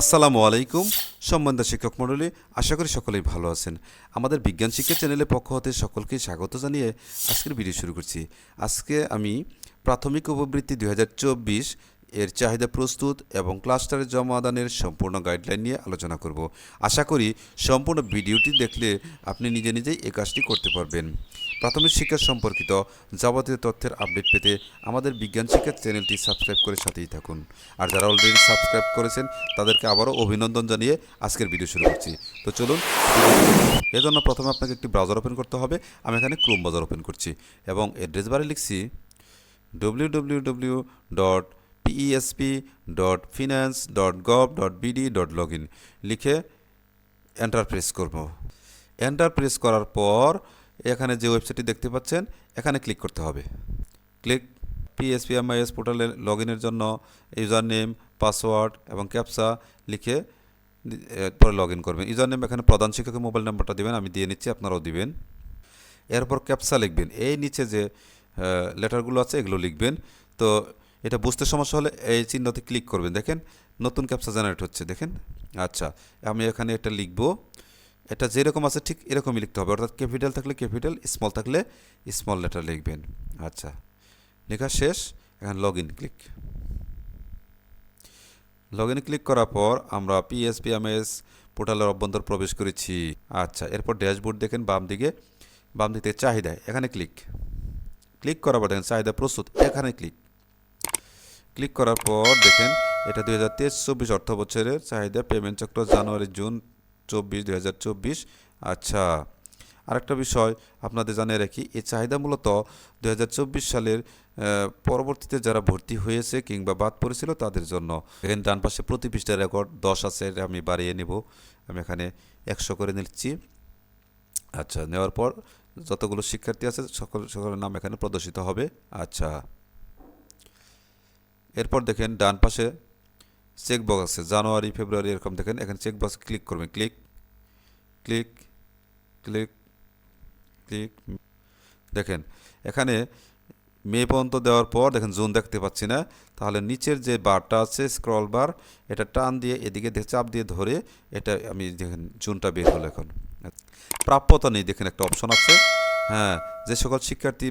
আসসালামু আলাইকুম, সম্মানিত শিক্ষক মণ্ডলী, আশা করি সকলেই ভালো আছেন। আমাদের বিজ্ঞান শিক্ষা চ্যানেলের পক্ষ হতে সকলকে স্বাগত জানিয়ে আজকের ভিডিও শুরু করছি। আজকে আমি প্রাথমিক উপবৃত্তি দু হাজার চব্বিশ এর চাহিদা প্রস্তুত এবং ক্লাস্টারের জমাদানের সম্পূর্ণ গাইডলাইন নিয়ে আলোচনা করব। আশা করি সম্পূর্ণ ভিডিওটি দেখলে আপনি নিজে নিজেই এ কাজটি করতে পারবেন। প্রাথমিক শিক্ষা সম্পর্কিত যাবতীয় তথ্যের আপডেট পেতে আমাদের বিজ্ঞান শিক্ষা চ্যানেলটি সাবস্ক্রাইব করে সাথেই থাকুন। আর যারা অলরেডি সাবস্ক্রাইব করেছেন, তাদেরকে আবারও অভিনন্দন জানিয়ে আজকের ভিডিও শুরু করছি। তো চলুন এজন্য প্রথমে আপনাকে একটি ব্রাউজার ওপেন করতে হবে। আমি এখানে ক্রোম ব্রাউজার ওপেন করছি এবং অ্যাড্রেস বারে লিখছি W dot PESP dot finance dot gov dot BD dot log in লিখে এন্টার প্রেস করব। এন্টার প্রেস করার পর এখানে যে ওয়েবসাইটটি দেখতে পাচ্ছেন, এখানে ক্লিক করতে হবে। ক্লিক পিএসপি এমআইএস পোর্টালে লগ ইনের জন্য ইউজার নেম পাসওয়ার্ড এবং ক্যাপসা লিখে পরে লগ ইন করবেন। ইউজার নেম এখানে প্রধান শিক্ষকের মোবাইল নাম্বারটা দিবেন, আমি দিয়ে নিচ্ছি, আপনারাও দিবেন। এরপর ক্যাপসা লিখবেন। এই নিচে যে লেটারগুলো আছে, এগুলো লিখবেন। তো এটা বুঝতে সমস্যা হলে এই চিহ্নতে ক্লিক করবেন। দেখেন, নতুন ক্যাপসা জেনারেট হচ্ছে, দেখেন। আচ্ছা আমি এখানে এটা লিখব। এটা যেরকম আছে ঠিক এরকমই লিখতে হবে। অর্থাৎ ক্যাপিটাল থাকলে ক্যাপিটাল স্মল থাকলে স্মল লেটার লিখবেন। আচ্ছা লেখা শেষ, এখানে log in click log in click করার পর আমরা পিএসপিএমএস পোর্টালের অভ্যন্তর প্রবেশ করেছি। আচ্ছা এরপর ড্যাশবোর্ড দেখেন, বাম দিকে বাম দিকে চাহিদা, এখানে ক্লিক ক্লিক করার পর দেখেন, চাহিদা প্রস্তুত, এখানে ক্লিক ক্লিক করার পর দেখেন, এটা দুই হাজার তেইশ চব্বিশ অর্থ বছরের চাহিদা পেমেন্ট চক্র জানুয়ারি, জুন চব্বিশ, দুই আচ্ছা আরেকটা বিষয় আপনাদের জানিয়ে রাখি, এই চাহিদা মূলত দু হাজার চব্বিশ সালের পরবর্তীতে যারা ভর্তি হয়েছে কিংবা বাদ পড়েছিল তাদের জন্য। এখানে ডান পাশে প্রতি পৃষ্ঠার রেকর্ড দশ আছে, এটা আমি বাড়িয়ে নেব। আমি এখানে একশো করে নিচ্ছি। আচ্ছা নেওয়ার পর যতগুলো শিক্ষার্থী আছে, সকল, সকলের নাম এখানে প্রদর্শিত হবে। আচ্ছা। এরপর দেখেন ডান পাশে চেক বক্স আছে, জানুয়ারি, ফেব্রুয়ারি এরকম দেখেন, এখানে চেক বক্স ক্লিক করবেন, ক্লিক ক্লিক ক্লিক ক্লিক, দেখেন, এখানে মে পর্যন্ত দেওয়ার পর দেখেন জুন দেখতে পাচ্ছি না, তাহলে নিচের যে বারটা আছে, স্ক্রল বার, এটা টান দিয়ে এদিকে চাপ দিয়ে ধরে এটা আমি দেখেন জুনটা বের হলো এখন। প্রাপ্যতা নেই, দেখেন একটা অপশন আছে হ্যাঁ যে সকল শিক্ষার্থী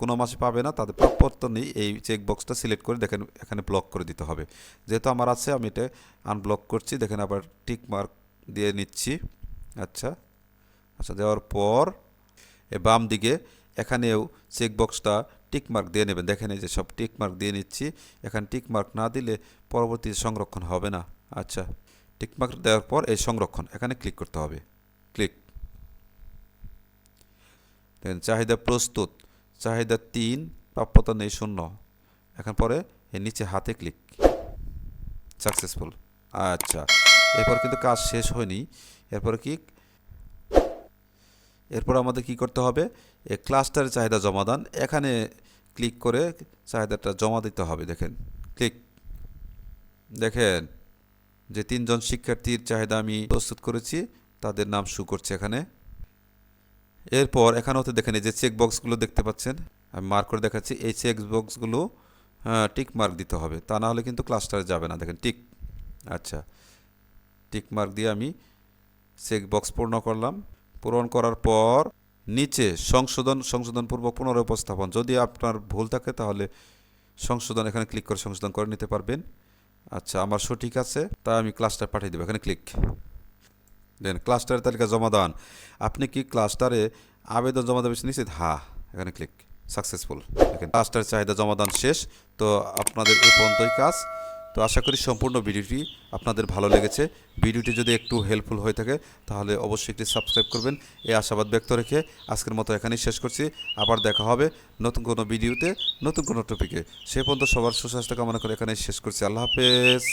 কোনো মাসে পাবে না, তাদের প্রাপ্যতা নেই, এই চেক বক্সটা সিলেক্ট করে দেখেন, এখানে ব্লক করে দিতে হবে। যেহেতু আমার আছে, আমি এটা আনব্লক করছি, দেখেন আবার টিক মার্ক দিয়ে নিচ্ছি। আচ্ছা আচ্ছা দেওয়ার পর এ বাম দিকে এখানেও চেক বক্সটা টিক মার্ক দিয়ে নেবেন। দেখেন এই যে সব টিক মার্ক দিয়ে নিচ্ছি, এখানে টিক মার্ক না দিলে পরবর্তী সংরক্ষণ হবে না। আচ্ছা টিক মার্ক দেওয়ার পর এই সংরক্ষণ, এখানে ক্লিক করতে হবে। ক্লিক চাহিদা প্রস্তুত। চাহিদা তিন, প্রাপ্যতা নেই শূন্য। এখন পরে এর নিচে হাতে ক্লিক সাকসেসফুল আচ্ছা এরপর কিন্তু কাজ শেষ হয়নি। এরপরে কি? এরপর আমাদের কি করতে হবে? এ ক্লাস্টারের চাহিদা জমাদান এখানে ক্লিক করে চাহিদাটা জমা দিতে হবে, দেখেন। ক্লিক দেখেন, যে তিনজন শিক্ষার্থীর চাহিদা আমি প্রস্তুত করেছি, তাদের নাম শু করছে এখানে। এরপর এখানে হতে দেখেন এই যে চেক বক্সগুলো দেখতে পাচ্ছেন, আমি মার্ক করে দেখাচ্ছি, এই চেক বক্সগুলো টিক মার্ক দিতে হবে, তা না হলে কিন্তু ক্লাস্টারে যাবে না, দেখেন টিক আচ্ছা টিক মার্ক দিয়ে আমি চেক বক্স পূর্ণ করলাম, পূরণ করার পর নিচে সংশোধন, সংশোধনপূর্বক পুনরায় উপস্থাপন যদি আপনার ভুল থাকে তাহলে সংশোধন, এখানে ক্লিক করে সংশোধন করে নিতে পারবেন আচ্ছা আমার সঠিক আছে, তাই আমি ক্লাস্টার পাঠিয়ে দেবো, এখানে ক্লিক দেন ক্লাস্টারের তালিকা জমা দান আপনি কি ক্লাস্টারে আবেদন জমা দেবেন নিশ্চিত? হ্যাঁ এখানে ক্লিক। সাকসেসফুল। দেখেন ক্লাস্টারের চাহিদা জমাদান শেষ। তো আপনাদের এই পর্যন্তই কাজ। তো আশা করি সম্পূর্ণ ভিডিওটি আপনাদের ভালো লেগেছে। ভিডিওটি যদি একটু হেল্পফুল হয়ে থাকে, তাহলে অবশ্যই একটি সাবস্ক্রাইব করবেন। এই আশাবাদ ব্যক্ত রেখে আজকের মতো এখানেই শেষ করছি। আবার দেখা হবে নতুন কোনো ভিডিওতে, নতুন কোনো টপিকে সে পর্যন্ত সবার সুস্বাস্থ্য কামনা করে এখানেই শেষ করছি। আল্লাহ হাফেজ।